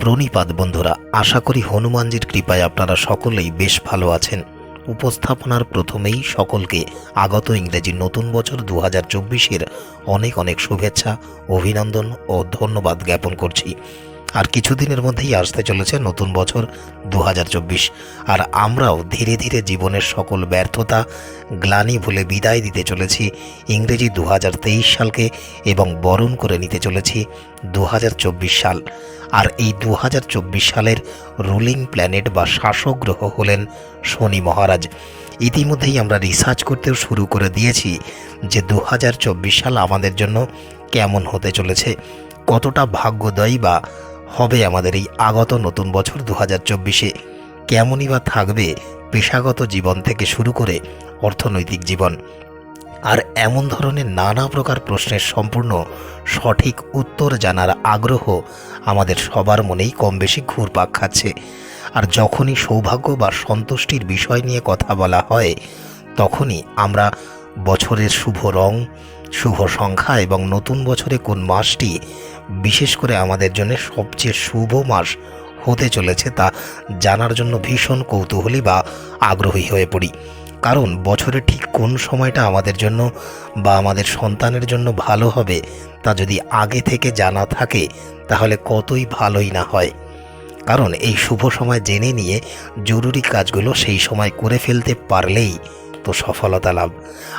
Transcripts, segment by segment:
প্রণিপাত বন্ধুরা, আশা করি হনুমানজির কৃপায় আপনারা সকলেই বেশ ভালো আছেন। উপস্থাপনার প্রথমেই সকলকে আগত ইংরেজি নতুন বছর দু হাজার অনেক অনেক শুভেচ্ছা, অভিনন্দন ও ধন্যবাদ জ্ঞাপন করছি। আর কিছুদিনের মধ্যেই আসতে চলেছে নতুন বছর দু হাজার চব্বিশ। আর আমরাও ধীরে ধীরে জীবনের সকল ব্যর্থতা, গ্লানি ভুলে বিদায় দিতে চলেছি ইংরেজি দু হাজার তেইশ সালকে এবং বরণ করে নিতে চলেছি দু হাজার চব্বিশ সাল। আর এই দু হাজার চব্বিশ সালের রুলিং প্ল্যানেট বা শাসক গ্রহ হলেন শনি মহারাজ। ইতিমধ্যেই আমরা রিসার্চ করতেও শুরু করে দিয়েছি যে দু হাজার চব্বিশ সাল আমাদের জন্য কেমন হতে চলেছে, কতটা ভাগ্যদয়ী বা হবে আমাদের এই আগত নতুন বছর দু হাজার চব্বিশে। কেমনই বা থাকবে পেশাগত জীবন থেকে শুরু করে অর্থনৈতিক জীবন। আর এমন ধরনের নানা প্রকার প্রশ্নের সম্পূর্ণ সঠিক উত্তর জানার আগ্রহ আমাদের সবার মনেই কম বেশি ঘুরপাক খাচ্ছে। আর যখনই সৌভাগ্য বা সন্তুষ্টির বিষয় নিয়ে কথা বলা হয়, তখনই আমরা বছরের শুভ রং শুভ সংখ্যা এবং নতুন বছরে কোন মাসটি বিশেষ করে আমাদের জন্য সবচেয়ে শুভ মাস হতে চলেছে তা জানার জন্য ভীষণ কৌতূহলী বা আগ্রহী হয়ে পড়ি। কারণ বছরে ঠিক কোন সময়টা আমাদের জন্য বা আমাদের সন্তানের জন্য ভালো হবে তা যদি আগে থেকে জানা থাকে, তাহলে কতই ভালোই না হয়। কারণ এই শুভ সময় জেনে নিয়ে জরুরি কাজগুলো সেই সময় করে ফেলতে পারলেই তো সফলতা লাভ।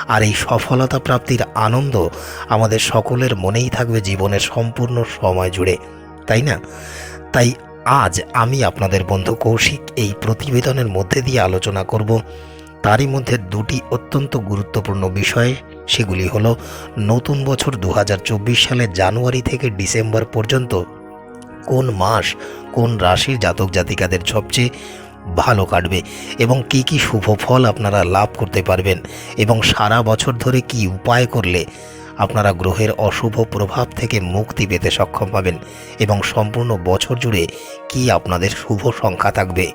আর এই সফলতা প্রাপ্তির আনন্দ আমাদের সকলের মনেই থাকবে জীবনের সম্পূর্ণ সময় জুড়ে, তাই না? তাই আজ আমি আপনাদের বন্ধু কৌশিক এই প্রতিবেদনের মধ্যে দিয়ে আলোচনা করব। তারই মধ্যে দুটি অত্যন্ত গুরুত্বপূর্ণ বিষয়, সেগুলি হলো নতুন বছর দু সালের জানুয়ারি থেকে ডিসেম্বর পর্যন্ত কোন মাস কোন রাশির জাতক জাতিকাদের সবচেয়ে ভালো কাটবে এবং কি কি শুভ ফল আপনারা লাভ করতে পারবেন এবং সারা বছর ধরে কি উপায় করলে আপনারা গ্রহের অশুভ প্রভাব থেকে মুক্তি পেতে সক্ষম হবেন এবং সম্পূর্ণ বছর জুড়ে কি আপনাদের শুভ সংখ্যা থাকবে?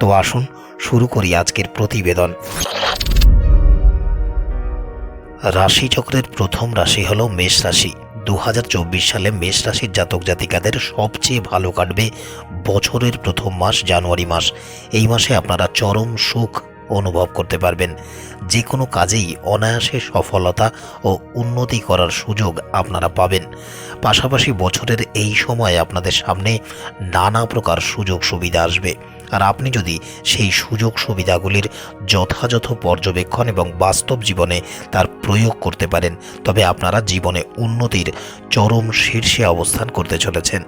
তো আসুন, শুরু করি আজকের প্রতিবেদন। রাশিচক্রের প্রথম রাশি হলো মেষ রাশি। দু হাজার চব্বিশ সালে মেষ রাশির জাতক জাতিকাদের সবচেয়ে ভালো কাটবে বছরের প্রথম মাস জানুয়ারি মাস। এই মাসে আপনারা চরম সুখ অনুভব করতে পারবেন। যে কোনো কাজেই অনায়াসে সফলতা ও উন্নতি করার সুযোগ আপনারা পাবেন। পাশাপাশি বছরের এই সময় আপনাদের সামনে নানা প্রকার সুযোগ সুবিধা আসবে। আর আপনি যদি সেই সুযোগ সুবিধাগুলির যথাযথ পর্যবেক্ষণ এবং বাস্তব জীবনে তার প্রয়োগ করতে পারেন, তবে আপনারা জীবনে উন্নতির চরম শীর্ষে অবস্থান করতে চলেছেন।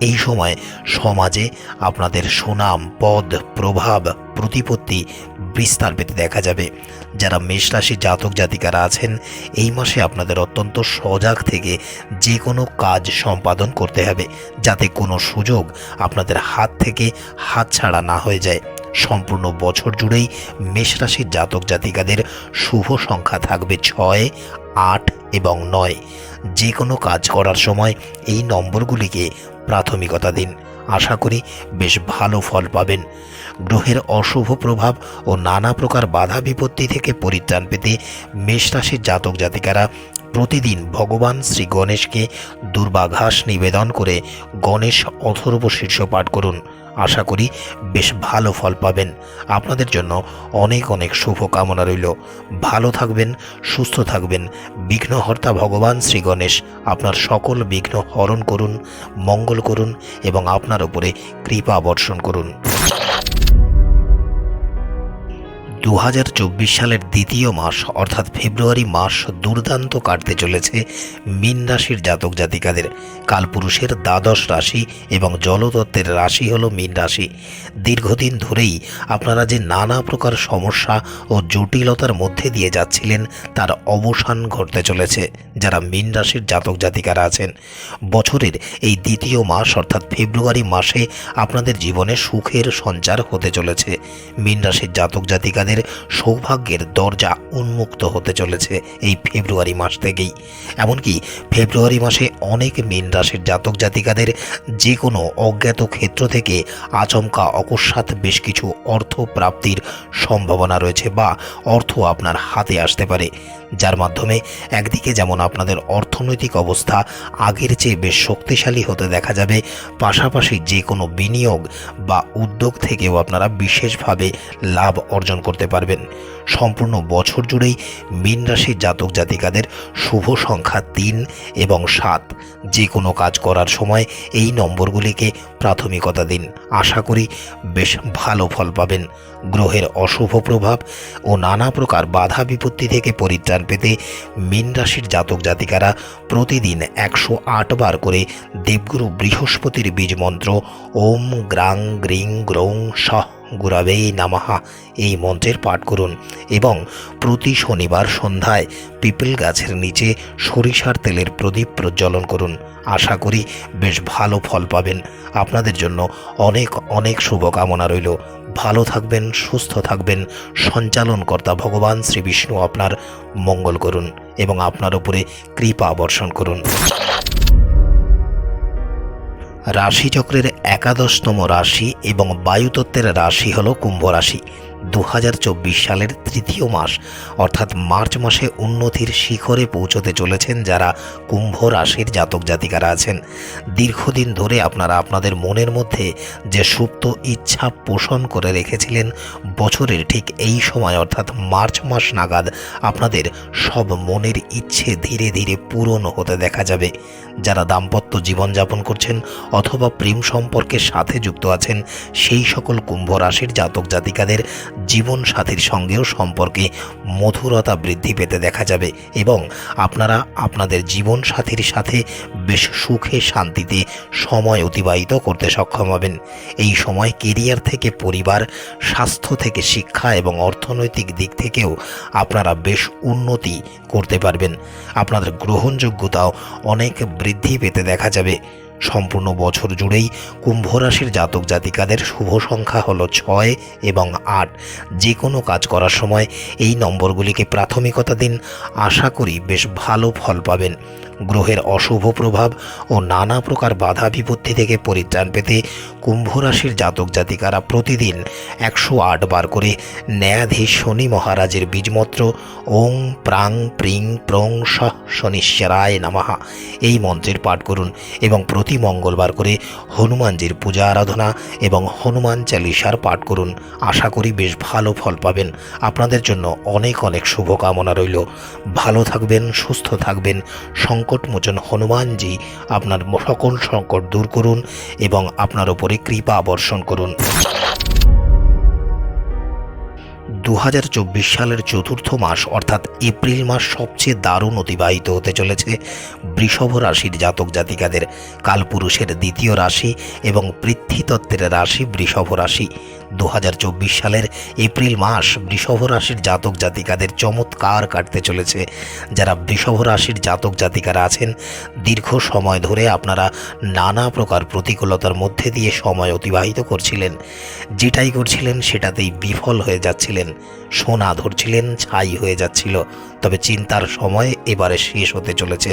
এই সময় সমাজে আপনাদের সুনাম, পদ, প্রভাব প্রতিপত্তি বিস্তার পেতে দেখা যাবে। যারা মেষ রাশি জাতক জাতিকারা আছেন, এই মাসে আপনাদের অত্যন্ত সজাগ থেকে যে কোনো কাজ সম্পাদন করতে হবে, যাতে কোনো সুযোগ আপনাদের হাত থেকে হাত ছাড়া না হয়ে যায়। সম্পূর্ণ বছর জুড়েই মেষরাশির জাতক জাতিকাদের শুভ সংখ্যা থাকবে ছয়, আট এবং নয়। যে কোনো কাজ করার সময় এই নম্বরগুলিকে প্রাথমিকতা দিন। আশা করি বেশ ভালো ফল পাবেন। গ্রহের অশুভ প্রভাব ও নানা প্রকার বাধা বিপত্তি থেকে পরিত্রাণ পেতে মেষ রাশির জাতক জাতিকারা প্রতিদিন ভগবান শ্রী গণেশকে দুর্বাঘাস নিবেদন করে গণেশ অথর্ব শীর্ষ পাঠ করুন। আশা করি বেশ ভালো ফল পাবেন। আপনাদের জন্য অনেক অনেক শুভ কামনা রইল। ভালো থাকবেন, সুস্থ থাকবেন। বিঘ্নহর্তা ভগবান শ্রী গণেশ, আপনার সকল বিঘ্ন হরণ করুন, মঙ্গল করুন এবং আপনার উপরে কৃপা বর্ষণ করুন। দু হাজার চব্বিশ সালের দ্বিতীয় মাস, অর্থাৎ ফেব্রুয়ারি মাস, দুর্দান্ত কাটতে চলেছে মীন রাশির জাতক জাতিকাদের। কালপুরুষের দ্বাদশ রাশি এবং জলতত্ত্বের রাশি হলো মীন রাশি। দীর্ঘদিন ধরেই আপনারা যে নানা প্রকার সমস্যা ও জটিলতার মধ্যে দিয়ে যাচ্ছিলেন, তার অবসান ঘটতে চলেছে, যারা মীন রাশির জাতক জাতিকারা আছেন। বছরের এই দ্বিতীয় মাস, অর্থাৎ ফেব্রুয়ারি মাসে আপনাদের জীবনে সুখের সঞ্চার হতে চলেছে। মীন রাশির জাতক জাতিকাদের সৌভাগ্যের দরজা উন্মুক্ত হতে চলেছে এই ফেব্রুয়ারি মাস থেকেই। এমনকি ফেব্রুয়ারি মাসে অনেক মীন রাশির জাতক জাতিকাদের যে কোনো অজ্ঞাত ক্ষেত্র থেকে আচমকা অকস্মাৎ বেশ কিছু অর্থ প্রাপ্তির সম্ভাবনা রয়েছে বা অর্থ আপনার হাতে আসতে পারে। যার মাধ্যমে একদিকে যেমন আপনাদের অর্থনৈতিক অবস্থা আগের চেয়ে বেশ শক্তিশালী হতে দেখা যাবে, পাশাপাশি যে কোনো বিনিয়োগ বা উদ্যোগ থেকেও আপনারা বিশেষভাবে লাভ অর্জন করতে পারবেন। সম্পূর্ণ বছর জুড়েই মীন রাশির জাতক জাতিকাদের শুভ সংখ্যা তিন এবং সাত। যে কোনো কাজ করার সময় এই নম্বরগুলিকে প্রাথমিকতা দিন। আশা করি বেশ ভালো ফল পাবেন। গ্রহের অশুভ প্রভাব ও নানা প্রকার বাধা বিপত্তি থেকে পরিত্রাণ পেতে মীন রাশির জাতক জাতিকারা প্রতিদিন একশো আট বার করে দেবগুরু বৃহস্পতির বীজ মন্ত্র ওম গ্রাং গ্রিং গ্রৌং সহ গুরাবেই নামাহা এই মন্ত্রের পাঠ করুন এবং প্রতি শনিবার সন্ধ্যায় পিপল গাছের নিচে সরিষার তেলের প্রদীপ প্রজ্বলন করুন। আশা করি বেশ ভালো ফল পাবেন। আপনাদের জন্য অনেক অনেক শুভকামনা রইল। ভালো থাকবেন, সুস্থ থাকবেন। সঞ্চালনকর্তা ভগবান শ্রী বিষ্ণু আপনার মঙ্গল করুন এবং আপনার উপরে কৃপা বর্ষণ করুন। রাশিচক্রের একাদশতম রাশি এবং বায়ুতত্ত্বের রাশি হল কুম্ভ রাশি। দু হাজার চব্বিশ সালের তৃতীয় মাস, অর্থাৎ মার্চ মাসে উন্নতির শিখরে পৌঁছতে চলেছেন যারা কুম্ভ রাশির জাতক জাতিকারা আছেন। দীর্ঘদিন ধরে আপনারা আপনাদের মনের মধ্যে যে সুপ্ত ইচ্ছা পোষণ করে রেখেছিলেন বছরের ঠিক এই সময়, অর্থাৎ মার্চ মাস নাগাদ আপনাদের সব মনের ইচ্ছে ধীরে ধীরে পূরণ হতে দেখা যাবে। যারা দাম্পত্য জীবনযাপন করছেন অথবা প্রেম সম্পর্কের সাথে যুক্ত আছেন, সেই সকল কুম্ভ রাশির জাতক জাতিকাদের জীবন সাথীর সঙ্গেও সম্পর্কে মধুরতা বৃদ্ধি পেতে দেখা যাবে এবং আপনারা আপনাদের জীবন সাথীর সাথে বেশ সুখে শান্তিতে সময় অতিবাহিত করতে সক্ষম হবেন। এই সময় কেরিয়ার থেকে, পরিবার, স্বাস্থ্য থেকে, শিক্ষা এবং অর্থনৈতিক দিক থেকেও আপনারা বেশ উন্নতি করতে পারবেন। আপনাদের গ্রহণযোগ্যতাও অনেক বৃদ্ধি পেতে দেখা যাবে। সম্পূর্ণ বছর জুড়েই কুম্ভ রাশির জাতক জাতিকাদের শুভ সংখ্যা হলো ছয় এবং আট। যে কোনো কাজ করার সময় এই নম্বরগুলিকে প্রাথমিকতা দিন। আশা করি বেশ ভালো ফল পাবেন। গ্রহের অশুভ প্রভাব ও নানা প্রকার বাধা বিপত্তি থেকে পরিত্রাণ পেতে কুম্ভ রাশির জাতক জাতিকারা প্রতিদিন একশো আট বার করে ন্যায়াধীশ শনি মহারাজের বীজমন্ত্র ওং প্রাং প্রিং প্রং সহ শনিশ্বরায় নামাহা এই মন্ত্রের পাঠ করুন এবং প্রতি মঙ্গলবার করে হনুমানজির পূজা আরাধনা এবং হনুমান চালিসার পাঠ করুন। আশা করি বেশ ভালো ফল পাবেন। আপনাদের জন্য অনেক অনেক শুভকামনা রইল। ভালো থাকবেন, সুস্থ থাকবেন। সংকটমোচন হনুমানজি আপনার সকল সংকট দূর করুন এবং আপনার উপরে কৃপা বর্ষণ করুন। দু হাজার চব্বিশ সালের চতুর্থ মাস, অর্থাৎ এপ্রিল মাস সবচেয়ে দারুণ অতিবাহিত হতে চলেছে বৃষভ রাশির জাতক জাতিকাদের। কালপুরুষের দ্বিতীয় রাশি এবং পৃথ্বীতত্ত্বের রাশি বৃষভ রাশি। দু হাজার চব্বিশ সালের এপ্রিল মাস বৃষভ রাশির জাতক জাতিকাদের চমৎকার কাটতে চলেছে। যারা বৃষভ রাশির জাতক জাতিকারা আছেন, দীর্ঘ সময় ধরে আপনারা নানা প্রকার প্রতিকূলতার মধ্যে দিয়ে সময় অতিবাহিত করছিলেন। যেটাই করছিলেন, সেটাতেই বিফল হয়ে যাচ্ছিলেন। সোনা ধরছিলেন ছাই হয়ে যাচ্ছিল। তবে চিন্তার সময় এবারে শেষ হতে চলেছে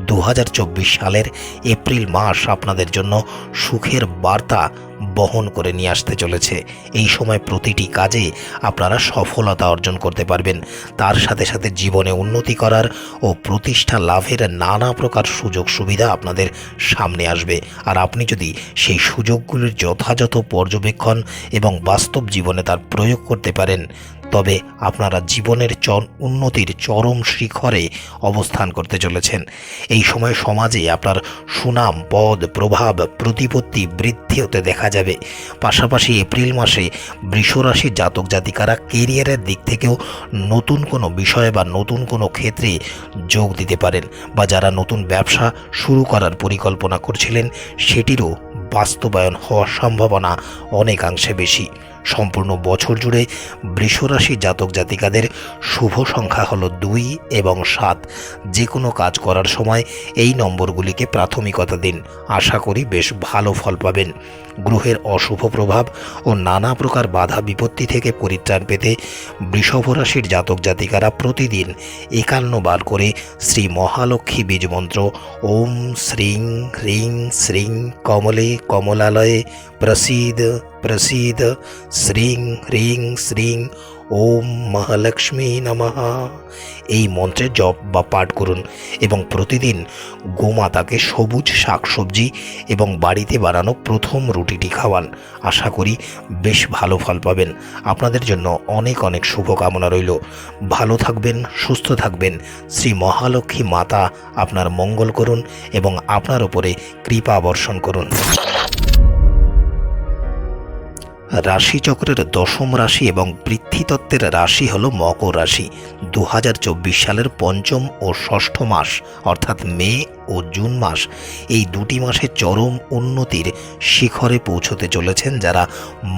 দু হাজার চব্বিশ সালের এপ্রিল মাস। আপনাদের জন্য সুখের বার্তা বহন করে নিয়ে আসতে চলেছে। এই সময় প্রতিটি কাজে আপনারা সফলতা অর্জন করতে পারবেন। তার সাথে সাথে জীবনে উন্নতি করার ও প্রতিষ্ঠা লাভের নানা প্রকার সুযোগ সুবিধা আপনাদের সামনে আসবে। আর আপনি যদি সেই সুযোগগুলির যথাযথ পর্যবেক্ষণ এবং বাস্তব জীবনে তার প্রয়োগ করতে পারেন, তবে আপনারা জীবনের চর উন্নতির চরম শিখরে অবস্থান করতে চলেছেন। এই সময় সমাজে আপনার সুনাম, পদ, প্রভাব, প্রতিপত্তি বৃদ্ধি হতে দেখা যাবে। পাশাপাশি এপ্রিল মাসে বৃষরাশির জাতক জাতিকারা কেরিয়ারের দিক থেকেও নতুন কোনো বিষয় বা নতুন কোনো ক্ষেত্রে যোগ দিতে পারেন বা যারা নতুন ব্যবসা শুরু করার পরিকল্পনা করছিলেন, সেটিরও বাস্তবায়ন হওয়ার সম্ভাবনা অনেকাংশে বেশি। সম্পূর্ণ বছর জুড়ে বৃষরাশি জাতক জাতিকাদের শুভ সংখ্যা হল দুই এবং সাত। যে কোনো কাজ করার সময় এই নম্বরগুলিকে প্রাথমিকতা দিন। আশা করি বেশ ভালো ফল পাবেন। গ্রহের অশুভ প্রভাব ও নানা প্রকার বাধা বিপত্তি থেকে পরিত্রাণ পেতে বৃষভ রাশির জাতক জাতিকারা প্রতিদিন একান্ন বার করে শ্রী মহালক্ষ্মী বীজ মন্ত্র ওম শ্রীং, হ্রিং, শ্রীং, কমলে, কমলালয়ে প্রসীদ প্রসীদ শ্রীং হ্রিং শ্রীং ওম মহালক্ষ্মী নমঃ এই মন্ত্রের জপ বা পাঠ করুন এবং প্রতিদিন গোমাতাকে সবুজ শাকসবজি এবং বাড়িতে বানানো প্রথম রুটিটি খাওয়ান। আশা করি বেশ ভালো ফল পাবেন। আপনাদের জন্য অনেক অনেক শুভকামনা রইল। ভালো থাকবেন, সুস্থ থাকবেন। শ্রী মহালক্ষ্মী মাতা আপনার মঙ্গল করুন এবং আপনার উপরে কৃপা বর্ষণ করুন। রাশিচক্রের দশম রাশি এবং বৃদ্ধিতত্ত্বের রাশি হল মকর রাশি। দু হাজার চব্বিশ সালের পঞ্চম ও ষষ্ঠ মাস, অর্থাৎ মে ও জুন মাস এই দুটি মাসে চরম উন্নতির শিখরে পৌঁছতে চলেছেন যারা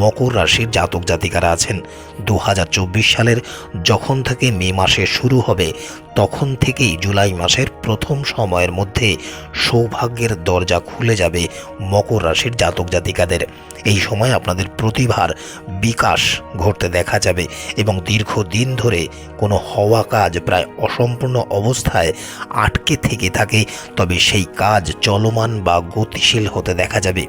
মকর রাশির জাতক জাতিকারা আছেন। দু হাজার চব্বিশ সালের যখন থেকে মে মাসে শুরু হবে, তখন থেকেই জুলাই মাসের প্রথম সময়ের মধ্যে সৌভাগ্যের দরজা খুলে যাবে মকর রাশির জাতক জাতিকাদের। এই সময় আপনাদের প্রতিভার বিকাশ ঘটতে দেখা যাবে এবং দীর্ঘদিন ধরে কোনো হওয়া কাজ প্রায় অসম্পূর্ণ অবস্থায় আটকে থেকে থাকে। তবে সেই কাজ চলমান বা গতিশীল হতে দেখা যাবে।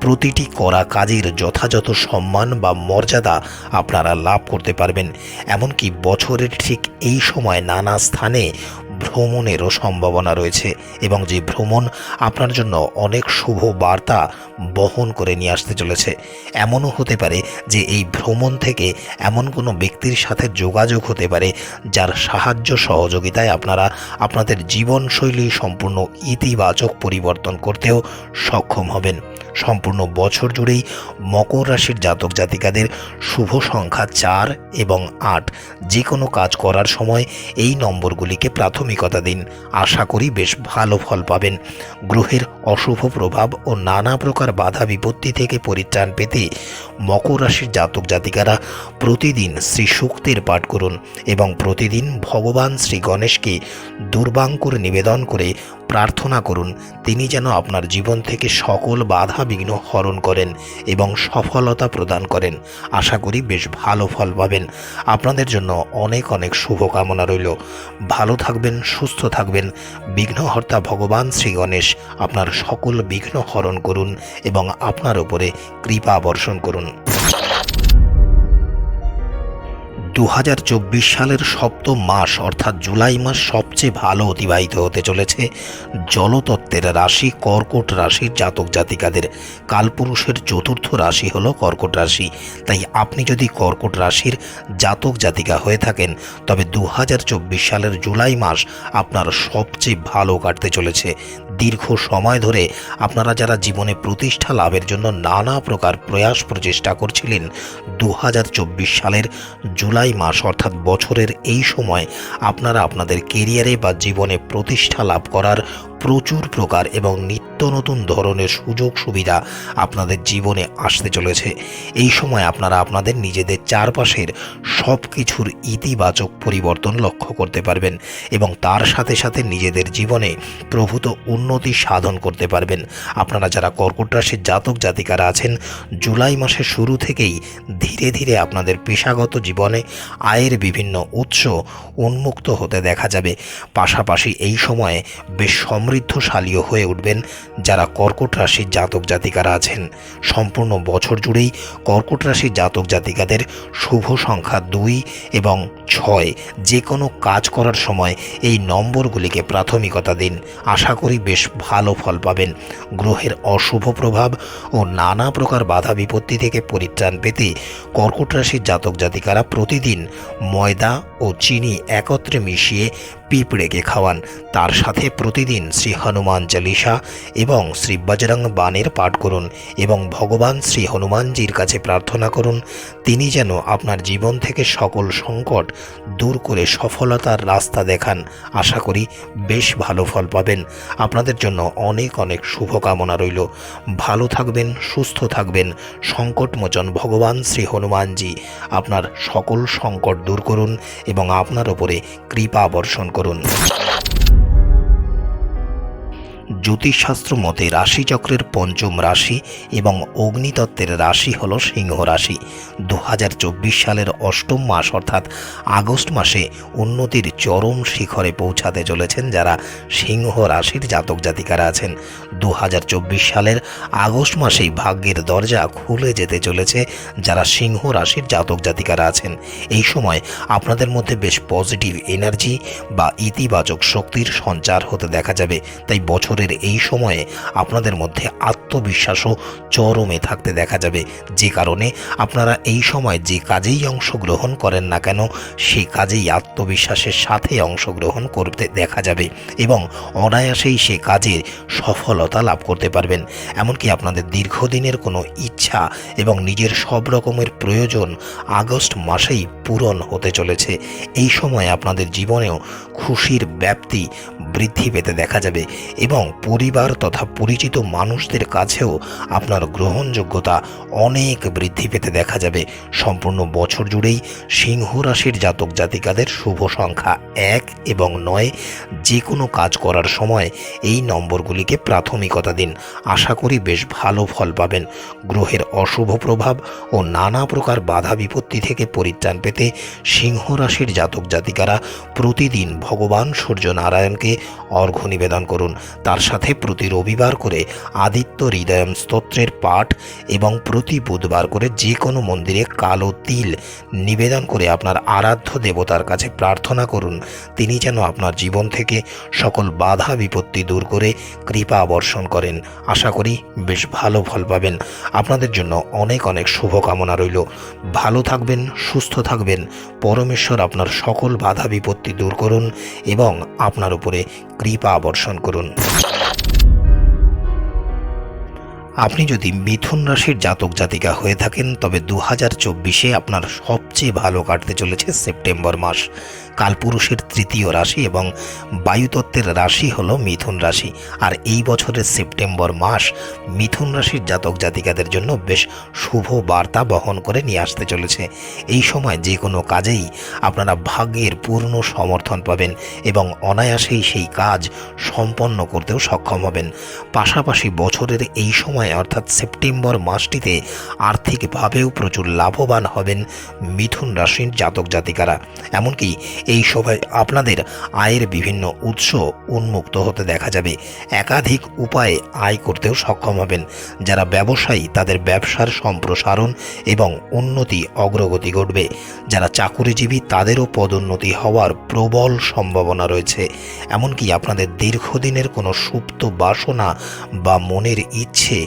প্রতিটি করা কাজের যথাযথ সম্মান বা মর্যাদা আপনারা লাভ করতে পারবেন। এমনকি বছরের ঠিক এই সময় নানা স্থানে ভ্রমণেরও সম্ভাবনা রয়েছে এবং যে ভ্রমণ আপনার জন্য অনেক শুভ বার্তা বহন করে নিয়ে আসতে চলেছে। এমনও হতে পারে যে এই ভ্রমণ থেকে এমন কোনো ব্যক্তির সাথে যোগাযোগ হতে পারে যার সাহায্য সহযোগিতায় আপনারা আপনাদের জীবনশৈলী সম্পূর্ণ ইতিবাচক পরিবর্তন করতেও সক্ষম হবেন। সম্পূর্ণ বছর জুড়েই মকর রাশির জাতক জাতিকাদের শুভ সংখ্যা চার এবং আট। যে কোনো কাজ করার সময় এই নম্বরগুলিকে প্রাথমিকতা দিন। আশা করি বেশ ভালো ফল পাবেন। গ্রহের অশুভ প্রভাব ও নানা প্রকার বাধা বিপত্তি থেকে পরিত্রাণ পেতে মকর রাশির জাতক জাতিকারা প্রতিদিন শ্রী সূক্তের পাঠ করুন এবং প্রতিদিন ভগবান শ্রী গণেশকে দুর্বাঙ্কুর নিবেদন করে প্রার্থনা করুন, তিনি যেন আপনার জীবন থেকে সকল বাধা বিঘ্ন হরণ করেন এবং সফলতা প্রদান করেন। আশা করি বেশ ভালো ফল পাবেন। আপনাদের জন্য অনেক অনেক শুভকামনা রইল। ভালো থাকবেন, সুস্থ থাকবেন। বিঘ্নহর্তা ভগবান শ্রী গণেশ আপনার সকল বিঘ্ন হরণ করুন এবং আপনার উপরে কৃপা বর্ষণ করুন। দু হাজার চব্বিশ সালের সপ্তম মাস, অর্থাৎ জুলাই মাস, সবচেয়ে ভালো অতিবাহিত হতে চলেছে জলতত্ত্বের রাশি, কর্কট রাশির জাতক জাতিকাদের। কালপুরুষের চতুর্থ রাশি হলো কর্কট রাশি। তাই আপনি যদি কর্কট রাশির জাতক জাতিকা হয়ে থাকেন, তবে দু হাজার চব্বিশ সালের জুলাই মাস আপনার সবচেয়ে ভালো কাটতে চলেছে। দীর্ঘ সময় ধরে আপনারা যারা জীবনে প্রতিষ্ঠা লাভের জন্য নানা প্রকার প্রয়াস প্রচেষ্টা করছিলেন দু হাজার চব্বিশ সালের জুলাই মাস অর্থাৎ বছরের এই সময় আপনারা আপনাদের কেরিয়ারে বা জীবনে প্রতিষ্ঠা লাভ করার প্রচুর প্রকার এবং নিত্য নতুন ধরনের সুযোগ সুবিধা আপনাদের জীবনে আসতে চলেছে। এই সময় আপনারা আপনাদের নিজেদের চারপাশের সব কিছুর ইতিবাচক পরিবর্তন লক্ষ্য করতে পারবেন এবং তার সাথে সাথে নিজেদের জীবনে প্রভূত উন্নতি সাধন করতে পারবেন। আপনারা যারা কর্কট রাশির জাতক জাতিকারা আছেন, জুলাই মাসের শুরু থেকেই ধীরে ধীরে আপনাদের পেশাগত জীবনে আয়ের বিভিন্ন উৎস উন্মুক্ত হতে দেখা যাবে। পাশাপাশি এই সময়ে বেশ সমৃদ্ধশালীও হয়ে উঠবেন যারা কর্কট রাশির জাতক জাতিকারা আছেন। সম্পূর্ণ বছর জুড়েই কর্কট রাশির জাতক জাতিকাদের শুভ সংখ্যা দুই এবং ছয় যে কোনো কাজ করার সময় এই নম্বরগুলিকে প্রাথমিকতা দিন। আশা করি বেশ ভালো ফল পাবেন। গ্রহের অশুভ প্রভাব ও নানা প্রকার বাধা বিপত্তি থেকে পরিত্রাণ পেতে কর্কট রাশির জাতক জাতিকারা প্রতিদিন ময়দা ও চিনি একত্রে মিশিয়ে পিঁপড়েকে খাওয়ান। তার সাথে প্রতিদিন শ্রী হনুমান চালিসা এবং শ্রী বজরং বাণের পাঠ করুন এবং ভগবান শ্রী হনুমানজির কাছে প্রার্থনা করুন, তিনি যেন আপনার জীবন থেকে সকল সংকট দূর করে সফলতার রাস্তা দেখান। আশা করি বেশ ভালো ফল পাবেন। আপনাদের জন্য অনেক অনেক শুভকামনা রইল। ভালো থাকবেন, সুস্থ থাকবেন। সংকটমোচন ভগবান শ্রী হনুমানজি। আপনার সকল সংকট দূর করুন এবং আপনার ওপরে কৃপা বর্ষণ করুন জ্যোতিষশাস্ত্র মতে রাশিচক্রের পঞ্চম রাশি এবং অগ্নিতত্ত্বের রাশি হল সিংহ রাশি। দু হাজার চব্বিশ সালের অষ্টম মাস অর্থাৎ আগস্ট মাসে উন্নতির চরম শিখরে পৌঁছাতে চলেছেন যারা সিংহ রাশির জাতক জাতিকারা আছেন। দু হাজার চব্বিশ সালের আগস্ট মাসেই ভাগ্যের দরজা খুলে যেতে চলেছে যারা সিংহ রাশির জাতক জাতিকারা আছেন। এই সময় আপনাদের মধ্যে বেশ পজিটিভ এনার্জি বা ইতিবাচক শক্তির সঞ্চার হতে দেখা যাবে, তাই বছরের এই সময়ে আপনাদের মধ্যে আত্মবিশ্বাসও চরমে থাকতে দেখা যাবে। যে কারণে আপনারা এই সময় যে কাজেই অংশগ্রহণ করেন না কেন, সেই কাজেই আত্মবিশ্বাসের সাথে অংশগ্রহণ করতে দেখা যাবে এবং অনায়াসেই সে কাজের সফলতা লাভ করতে পারবেন। এমনকি আপনাদের দীর্ঘদিনের কোনো ইচ্ছা এবং নিজের সব রকমের প্রয়োজন আগস্ট মাসেই পূরণ হতে চলেছে। এই সময় আপনাদের জীবনেও খুশির ব্যাপ্তি বৃদ্ধি পেতে দেখা যাবে এবং পরিবার তথা পরিচিত মানুষদের কাছেও আপনার গ্রহণযোগ্যতা অনেক বৃদ্ধি পেতে দেখা যাবে। সম্পূর্ণ বছর জুড়েই সিংহ রাশির জাতক জাতিকাদের শুভ সংখ্যা এক এবং নয় যে কোনো কাজ করার সময় এই নম্বরগুলিকে প্রাথমিকতা দিন। আশা করি বেশ ভালো ফল পাবেন। গ্রহের অশুভ প্রভাব ও নানা প্রকার বাধা বিপত্তি থেকে পরিত্রাণ পেতে সিংহ রাশির জাতক জাতিকারা প্রতিদিন ভগবান সূর্য নারায়ণকে অর্ঘ্য নিবেদন করুন। তার সাথে প্রতি রবিবার করে আদিত্য হৃদয়ম স্তোত্রের পাঠ এবং প্রতি বুধবার করে যে কোনো মন্দিরে কালো তিল নিবেদন করে আপনার আরাধ্য দেবতার কাছে প্রার্থনা করুন। তিনি যেন আপনার জীবন থেকে সকল বাধা বিপত্তি দূর করে কৃপা বর্ষণ করেন। আশা করি বেশ ভালো ফল পাবেন। আপনাদের জন্য অনেক অনেক শুভকামনা রইল। ভালো থাকবেন, সুস্থ থাকবেন। পরমেশ্বর আপনার সকল বাধা বিপত্তি দূর করুন এবং আপনার উপরে কৃপা বর্ষণ করুন। Thank you. আপনি যদি মিথুন রাশির জাতক জাতিকা হয়ে থাকেন, তবে দু হাজার চব্বিশে আপনার সবচেয়ে ভালো কাটতে চলেছে সেপ্টেম্বর মাস। কালপুরুষের তৃতীয় রাশি এবং বায়ুতত্ত্বের রাশি হল মিথুন রাশি। আর এই বছরের সেপ্টেম্বর মাস মিথুন রাশির জাতক জাতিকাদের জন্য বেশ শুভ বার্তা বহন করে নিয়ে আসতে চলেছে। এই সময় যে কোনো কাজেই আপনারা ভাগ্যের পূর্ণ সমর্থন পাবেন এবং অনায়াসেই সেই কাজ সম্পন্ন করতেও সক্ষম হবেন। পাশাপাশি বছরের এই সময় অর্থাৎ সেপ্টেম্বর মাসটিতে আর্থিকভাবেও প্রচুর লাভবান হবেন মিথুন রাশির জাতক জাতিকারা। এমনকি এই সময় আপনাদের আয়ের বিভিন্ন উৎস উন্মুক্ত হতে দেখা যাবে। একাধিক উপায়ে আয় করতেও সক্ষম হবেন। যারা ব্যবসায়ী, তাদের ব্যবসার সম্প্রসারণ এবং উন্নতি অগ্রগতি ঘটবে। যারা চাকুরিজীবী, তাদেরও পদোন্নতি হওয়ার প্রবল সম্ভাবনা রয়েছে। এমনকি আপনাদের দীর্ঘদিনের কোনো সুপ্ত বাসনা বা মনের ইচ্ছে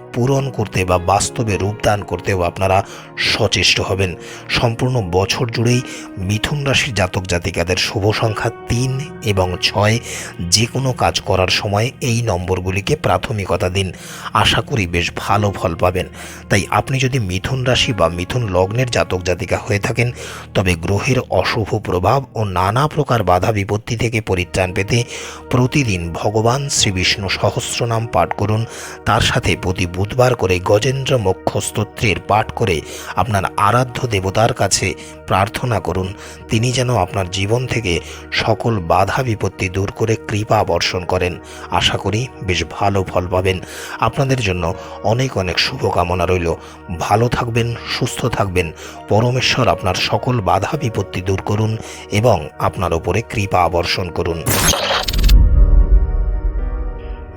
পূরণ করতে বা বাস্তবে রূপদান করতেও আপনারা সচেষ্ট হবেন। সম্পূর্ণ বছর জুড়েই মিথুন রাশির জাতক জাতিকাদের শুভ সংখ্যা তিন এবং ছয় যে কোনো কাজ করার সময় এই নম্বরগুলিকে প্রাথমিকতা দিন। আশা করি বেশ ভালো ফল পাবেন। তাই আপনি যদি মিথুন রাশি বা মিথুন লগ্নের জাতক জাতিকা হয়ে থাকেন, তবে গ্রহের অশুভ প্রভাব ও নানা প্রকার বাধা বিপত্তি থেকে পরিত্রাণ পেতে প্রতিদিন ভগবান শ্রী বিষ্ণু সহস্রনাম পাঠ করুন। তার সাথে প্রতি বুধবার করে গজেন্দ্র মোক্ষ স্তোত্রের পাঠ করে আপনার আরাধ্য দেবতার কাছে প্রার্থনা করুন। তিনি যেন আপনার জীবন থেকে সকল বাধা বিপত্তি দূর করে কৃপা বর্ষণ করেন। আশা করি বেশ ভালো ফল পাবেন। আপনাদের জন্য অনেক অনেক শুভকামনা রইল। ভালো থাকবেন, সুস্থ থাকবেন। পরমেশ্বর আপনার সকল বাধা বিপত্তি দূর করুন এবং আপনার ওপরে কৃপা বর্ষণ করুন।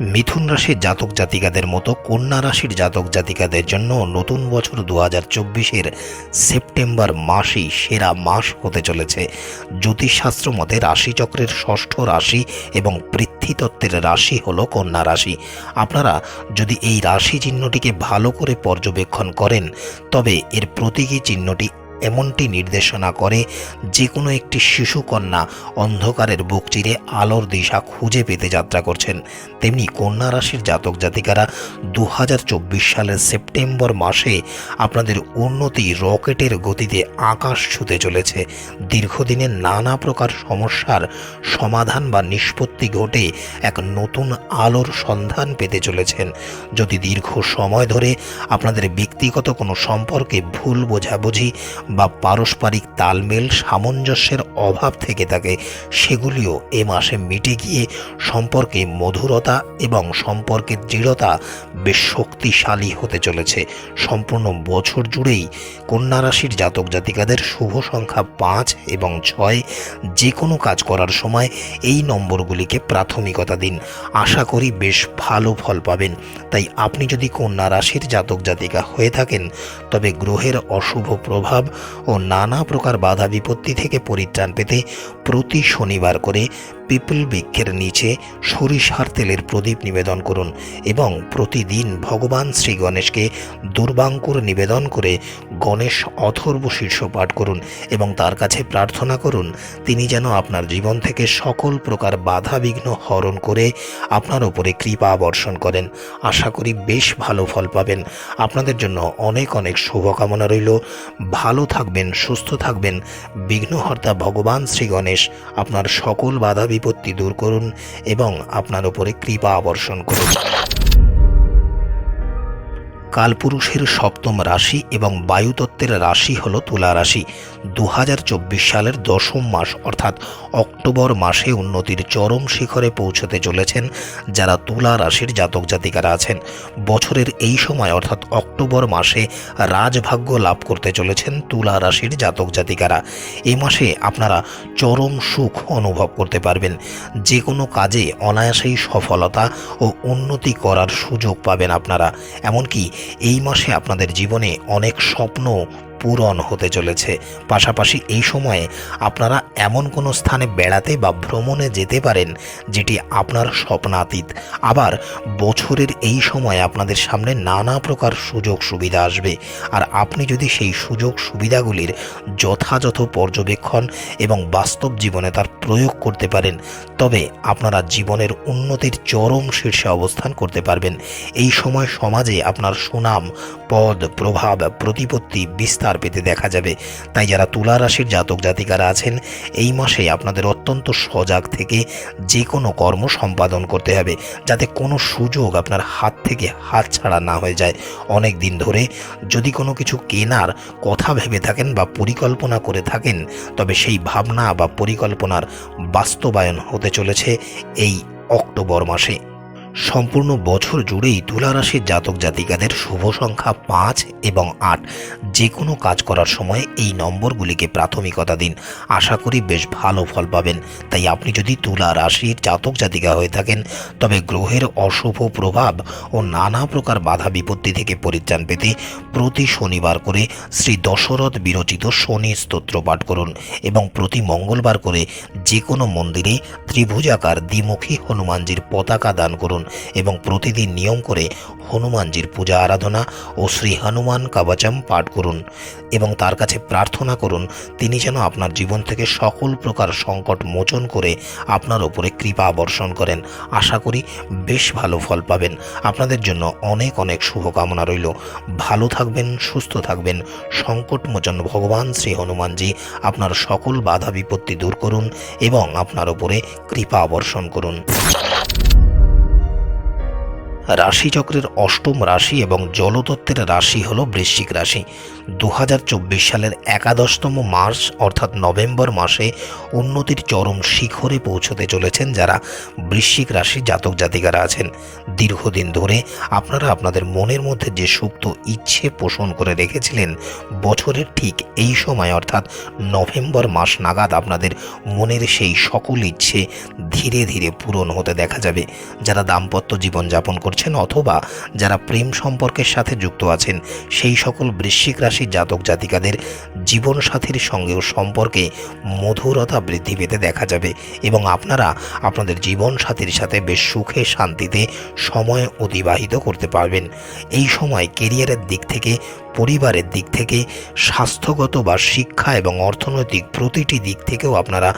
মিথুন রাশির জাতক জাতিকাদের মতো কন্যা রাশির জাতক জাতিকাদের জন্য নতুন বছর দু হাজার চব্বিশের সেপ্টেম্বর মাসই সেরা মাস হতে চলেছে। জ্যোতিষশাস্ত্র মতে রাশিচক্রের ষষ্ঠ রাশি এবং পৃথ্বীতত্ত্বের রাশি হল কন্যা রাশি। আপনারা যদি এই রাশি চিহ্নটিকে ভালো করে পর্যবেক্ষণ করেন, তবে এর প্রতীকী চিহ্নটি এমনটি নির্দেশনা করে যে কোনো একটি শিশুকন্যা অন্ধকারের বুক চিরে আলোর দিশা খুঁজে পেতে যাত্রা করছেন। তেমনি কন্যা রাশির জাতক জাতিকারা দু হাজার চব্বিশ সালের সেপ্টেম্বর মাসে আপনাদের উন্নতি রকেটের গতিতে আকাশ ছুতে চলেছে। দীর্ঘদিনের নানা প্রকার সমস্যার সমাধান বা নিষ্পত্তি ঘটে এক নতুন আলোর সন্ধান পেতে চলেছেন। যদি দীর্ঘ সময় ধরে আপনাদের ব্যক্তিগত কোনো সম্পর্কে ভুল বোঝাবুঝি বা পারস্পরিক তালমেল সামঞ্জস্যের অভাব থেকে থাকে সেগুলিও এ মাসে মিটে গিয়ে সম্পর্কে মধুরতা এবং সম্পর্কের দৃঢ়তা বেশ শক্তিশালী হতে চলেছে। সম্পূর্ণ বছর জুড়েই কন্যা রাশির জাতক জাতিকাদের শুভ সংখ্যা পাঁচ এবং ছয় যে কোনো কাজ করার সময় এই নম্বরগুলিকে প্রাথমিকতা দিন। আশা করি বেশ ভালো ফল পাবেন। তাই আপনি যদি কন্যা রাশির জাতক জাতিকা হয়ে থাকেন, তবে গ্রহের অশুভ প্রভাব ও নানা প্রকার বাধা বিপত্তি থেকে পরিত্রাণ পেতে প্রতি শনিবার করে পিপল বৃক্ষের নিচে সরিষার তেলের প্রদীপ নিবেদন করুন এবং প্রতিদিন ভগবান শ্রী গণেশকে দুর্বাঙ্কুর নিবেদন করে গণেশ অথর্ব শীর্ষ পাঠ করুন এবং তার কাছে প্রার্থনা করুন, তিনি যেন আপনার জীবন থেকে সকল প্রকার বাধা বিঘ্ন হরণ করে আপনার উপরে কৃপা বর্ষণ করেন। আশা করি বেশ ভালো ফল পাবেন। আপনাদের জন্য অনেক অনেক শুভকামনা রইল। ভালো থাকবেন, সুস্থ থাকবেন। বিঘ্নহর্তা ভগবান শ্রী গণেশ আপনার সকল বাধা বিপত্তি দূর করুন এবং আপনার উপরে কৃপা আবর্ষণ করুন। কালপুরুষের সপ্তম রাশি এবং বায়ুতত্ত্বের রাশি হল তুলা রাশি। দু হাজার চব্বিশ সালের দশম মাস, অর্থাৎ অক্টোবর মাসে উন্নতির চরম শিখরে পৌঁছতে চলেছেন যারা তুলা রাশির জাতক জাতিকারা আছেন। বছরের এই সময়, অর্থাৎ অক্টোবর মাসে রাজভাগ্য লাভ করতে চলেছেন তুলা রাশির জাতক জাতিকারা। এই মাসে আপনারা চরম সুখ অনুভব করতে পারবেন। যে কোনো কাজে অনায়াসেই সফলতা ও উন্নতি করার সুযোগ পাবেন আপনারা। এমনকি এই মাসে আপনাদের জীবনে অনেক স্বপ্ন পূরণ হতে চলেছে। পাশাপাশি এই সময়ে আপনারা এমন কোনো স্থানে বেড়াতে বা ভ্রমণে যেতে পারেন যেটি আপনার স্বপ্নাতীত। আবার বছরের এই সময় আপনাদের সামনে নানা প্রকার সুযোগ সুবিধা আসবে। আর আপনি যদি সেই সুযোগ সুবিধাগুলির যথাযথ পর্যবেক্ষণ এবং বাস্তব জীবনে তার প্রয়োগ করতে পারেন, তবে আপনারা জীবনের উন্নতির চরম শীর্ষে অবস্থান করতে পারবেন। এই সময় সমাজে আপনার সুনাম, পদ, প্রভাব, প্রতিপত্তি বিস্তার পেতে দেখা যাবে। তাই যারা তুলা রাশির জাতক জাতিকারা আছেন, এই মাসে আপনাদের অত্যন্ত সজাগ থেকে যে কোনো কর্ম সম্পাদন করতে হবে, যাতে কোনো সুযোগ আপনার হাত থেকে হাত ছাড়া না হয়ে যায়। অনেক দিন ধরে যদি কোনো কিছু কেনার কথা ভেবে থাকেন বা পরিকল্পনা করে থাকেন, তবে সেই ভাবনা বা পরিকল্পনার বাস্তবায়ন হতে চলেছে এই অক্টোবর মাসে। সম্পূর্ণ বছর জুড়েই তুলা রাশির জাতক জাতিকাদের শুভ সংখ্যা পাঁচ এবং আট। যে কোনো কাজ করার সময় এই নম্বরগুলিকে প্রাথমিকতা দিন। আশা করি বেশ ভালো ফল পাবেন। তাই আপনি যদি তুলা রাশির জাতক জাতিকা হয়ে থাকেন, তবে গ্রহের অশুভ প্রভাব ও নানা প্রকার বাধা বিপত্তি থেকে পরিত্রাণ পেতে প্রতি শনিবার করে শ্রী দশরথ বিরচিত শনি স্তোত্র পাঠ করুন এবং প্রতি মঙ্গলবার করে যে কোনো মন্দিরে ত্রিভুজাকার দ্বিমুখী হনুমানজির পতাকা দান করুন। এবং প্রতিদিন নিয়ম করে হনুমানজির পূজা আরাধনা ও শ্রী হনুমান কাবাচম পাঠ করুন এবং তার কাছে প্রার্থনা করুন, তিনি যেন আপনার জীবন থেকে সকল প্রকার সংকট মোচন করে আপনার ওপরে কৃপা বর্ষণ করেন। আশা করি বেশ ভালো ফল পাবেন। আপনাদের জন্য অনেক অনেক শুভকামনা রইল। ভালো থাকবেন, সুস্থ থাকবেন। সংকটমোচন ভগবান শ্রী হনুমানজি আপনার সকল বাধা বিপত্তি দূর করুন এবং আপনার ওপরে কৃপা বর্ষণ করুন। রাশিচক্রের অষ্টম রাশি এবং জলতত্ত্বের রাশি হল বৃশ্চিক রাশি। দু হাজার চব্বিশ সালের একাদশতম মাস অর্থাৎ নভেম্বর মাসে উন্নতির চরম শিখরে পৌঁছতে চলেছেন যারা বৃশ্চিক রাশি জাতক জাতিকারা আছেন। দীর্ঘদিন ধরে আপনারা আপনাদের মনের মধ্যে যে সুপ্ত ইচ্ছে পোষণ করে রেখেছিলেন, বছরের ঠিক এই সময় অর্থাৎ নভেম্বর মাস নাগাদ আপনাদের মনের সেই সকল ইচ্ছে ধীরে ধীরে পূরণ হতে দেখা যাবে। যারা দাম্পত্য জীবনযাপন করছেন অথবা যারা প্রেম সম্পর্কের সাথে যুক্ত আছেন, সেই সকল বৃশ্চিক রাশির জাতক জাতিকাদের জীবনসাথীর সঙ্গেও সম্পর্কে মধুরতা বৃদ্ধি পেতে দেখা যাবে এবং আপনারা আপনাদের জীবনসাথীর সাথে বেশ সুখে শান্তিতে সময় অতিবাহিত করতে পারবেন। এই সময় কেরিয়ারের দিক থেকে, পরিবারের দিক থেকে, স্বাস্থ্যগত বা শিক্ষা এবং অর্থনৈতিক প্রতিটি দিক থেকেও আপনারা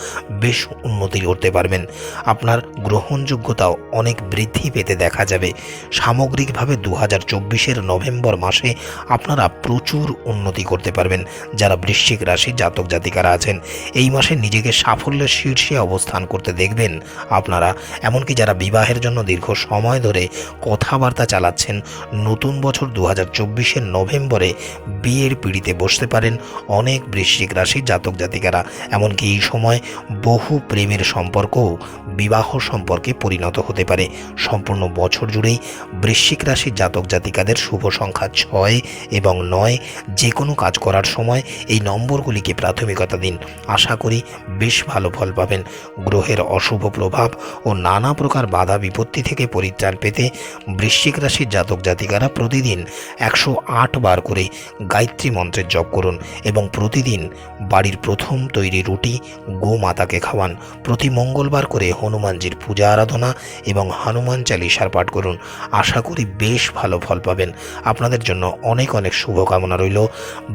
বেশ উন্নতি করতে পারবেন। আপনার গ্রহণযোগ্যতাও অনেক বৃদ্ধি পেতে দেখা যাবে। সামগ্রিকভাবে দু হাজার চব্বিশের নভেম্বর মাসে আপনারা প্রচুর উন্নতি করতে পারবেন যারা বৃশ্চিক রাশি জাতক জাতিকারা আছেন। এই মাসে নিজেকে সাফল্যের শীর্ষে অবস্থান করতে দেখবেন আপনারা। এমনকি যারা বিবাহের জন্য দীর্ঘ সময় ধরে কথাবার্তা চালাচ্ছেন, নতুন বছর দু হাজার চব্বিশের নভেম্বরে বিয়ের পিড়িতে বসতে পারেন অনেক বৃশ্চিক রাশি জাতক জাতিকারা। এমনকি এই সময় বহু প্রেমের সম্পর্কও বিবাহ সম্পর্কে পরিণত হতে পারে। সম্পূর্ণ বছর জুড়েই বৃশ্চিক রাশির জাতক জাতিকাদের শুভ সংখ্যা ছয় এবং নয় যে কোনো কাজ করার সময় এই নম্বরগুলিকে প্রাথমিকতা দিন। আশা করি বেশ ভালো ফল পাবেন। গ্রহের অশুভ প্রভাব ও নানা প্রকার বাধা বিপত্তি থেকে পরিত্রাণ পেতে বৃশ্চিক রাশির জাতক জাতিকারা প্রতিদিন একশো আট বার করে গায়ত্রী মন্ত্রের জপ করুন এবং প্রতিদিন বাড়ির প্রথম তৈরি রুটি গোমাতাকে খাওয়ান। প্রতি মঙ্গলবার করে হনুমানজির পূজা আরাধনা এবং হনুমান চালিসার পাঠ করুন। আশা করি বেশ ভালো ফল পাবেন। আপনাদের জন্য অনেক অনেক শুভকামনা রইল।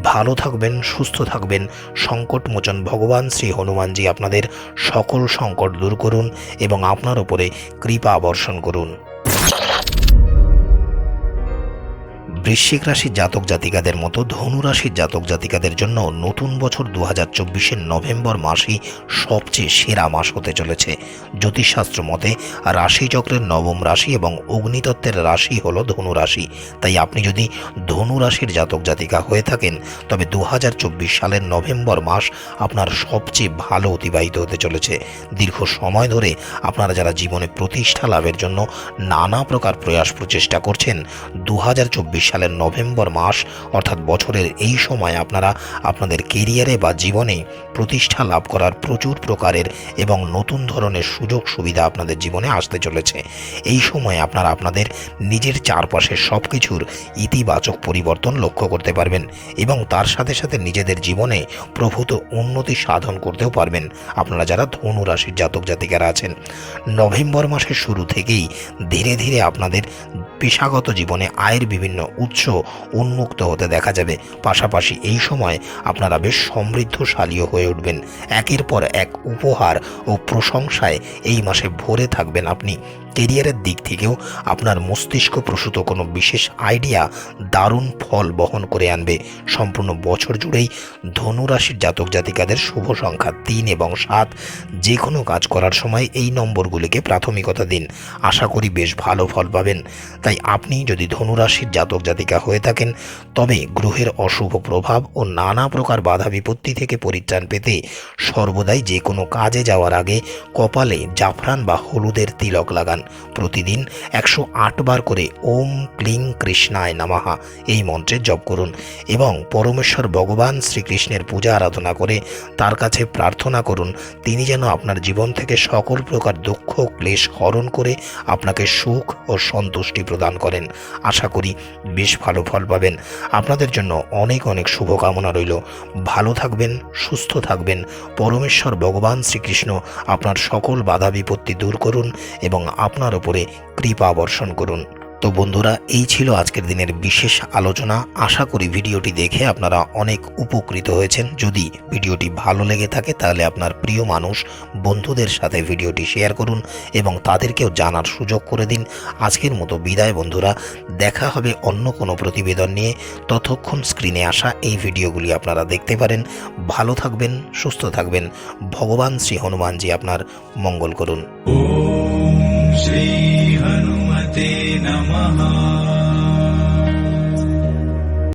ভালো থাকবেন, সুস্থ থাকবেন। সংকটমোচন ভগবান শ্রী হনুমানজি আপনাদের সকল সংকট দূর করুন এবং আপনার উপরে কৃপা বর্ষণ করুন। বৃশ্চিক রাশির জাতক জাতিকাদের মতো ধনু রাশির জাতক জাতিকাদের জন্য নতুন বছর দু হাজার চব্বিশের নভেম্বর মাসই সবচেয়ে সেরা মাস হতে চলেছে। জ্যোতিষশাস্ত্র মতে রাশিচক্রের নবম রাশি এবং অগ্নিতত্ত্বের রাশি হল ধনু রাশি তাই আপনি যদি ধনু রাশির জাতক জাতিকা হয়ে থাকেন, তবে দু হাজার চব্বিশ সালের নভেম্বর মাস আপনার সবচেয়ে ভালো অতিবাহিত হতে চলেছে। দীর্ঘ সময় ধরে আপনারা যারা জীবনে প্রতিষ্ঠা লাভের জন্য নানা প্রকার প্রয়াস প্রচেষ্টা করছেন দু হাজার চব্বিশ সালের নভেম্বর মাস, অর্থাৎ বছরের এই সময় আপনারা আপনাদের কেরিয়ারে বা জীবনে প্রতিষ্ঠা লাভ করার প্রচুর প্রকারের এবং নতুন ধরনের সুযোগ সুবিধা আপনাদের জীবনে আসতে চলেছে। এই সময় আপনারা আপনাদের নিজের চারপাশের সব কিছুর ইতিবাচক পরিবর্তন লক্ষ্য করতে পারবেন এবং তার সাথে সাথে নিজেদের জীবনে প্রভূত উন্নতি সাধন করতেও পারবেন আপনারা যারা ধনু রাশির জাতক জাতিকারা আছেন। নভেম্বর মাসের শুরু থেকেই ধীরে ধীরে আপনাদের পেশাগত জীবনে আয়ের বিভিন্ন উৎস উন্মুক্ত হতে দেখা যাবে। পাশাপাশি এই সময় আপনারা বেশ সমৃদ্ধশালীও হয়ে উঠবেন। একের পর এক উপহার ও প্রশংসায় এই মাসে ভরে থাকবেন আপনি। কেরিয়ারের দিক থেকেও আপনার মস্তিষ্ক প্রসূত কোনো বিশেষ আইডিয়া দারুণ ফল বহন করে আনবে। সম্পূর্ণ বছর জুড়েই ধনুরাশির জাতক জাতিকাদের শুভ সংখ্যা তিন এবং সাত। যে কোনো কাজ করার সময় এই নম্বরগুলিকে প্রাথমিকতা দিন। আশা করি বেশ ভালো ফল পাবেন। তাই আপনি যদি ধনুরাশির জাতক জাতিকা হয়ে থাকেন, তবে গ্রহের অশুভ প্রভাব ও নানা প্রকার বাধা বিপত্তি থেকে পরিত্রাণ পেতে সর্বদাই যে কোনো কাজে যাওয়ার আগে কপালে জাফরান বা হলুদের তিলক লাগান। প্রতিদিন একশো বার করে ওম ক্লিং কৃষ্ণায় নামাহা এই মন্ত্রের জপ করুন এবং পরমেশ্বর ভগবান শ্রীকৃষ্ণের পূজা আরাধনা করে তার কাছে প্রার্থনা করুন, তিনি যেন আপনার জীবন থেকে সকল প্রকার দুঃখ, ক্লেশ হরণ করে আপনাকে সুখ ও সন্তুষ্টি প্রদান করেন। আশা করি বেশ ভালো ফল পাবেন। আপনাদের জন্য অনেক অনেক শুভকামনা রইল। ভালো থাকবেন, সুস্থ থাকবেন। পরমেশ্বর ভগবান শ্রীকৃষ্ণ আপনার সকল বাধা বিপত্তি দূর করুন এবং আপনার ওপরে কৃপা বর্ষণ করুন। তো বন্ধুরা, এই ছিল আজকের দিনের বিশেষ আলোচনা। আশা করি ভিডিওটি দেখে আপনারা অনেক উপকৃত হয়েছেন। যদি ভিডিওটি ভালো লেগে থাকে, তাহলে আপনার প্রিয় মানুষ বন্ধুদের সাথে ভিডিওটি শেয়ার করুন এবং তাদেরকেও জানার সুযোগ করে দিন। আজকের মতো বিদায় বন্ধুরা, দেখা হবে অন্য কোনো প্রতিবেদন নিয়ে। ততক্ষণ স্ক্রিনে আসা এই ভিডিওগুলি আপনারা দেখতে পারেন। ভালো থাকবেন, সুস্থ থাকবেন। ভগবান শ্রী হনুমানজি আপনার মঙ্গল করুন। namaha.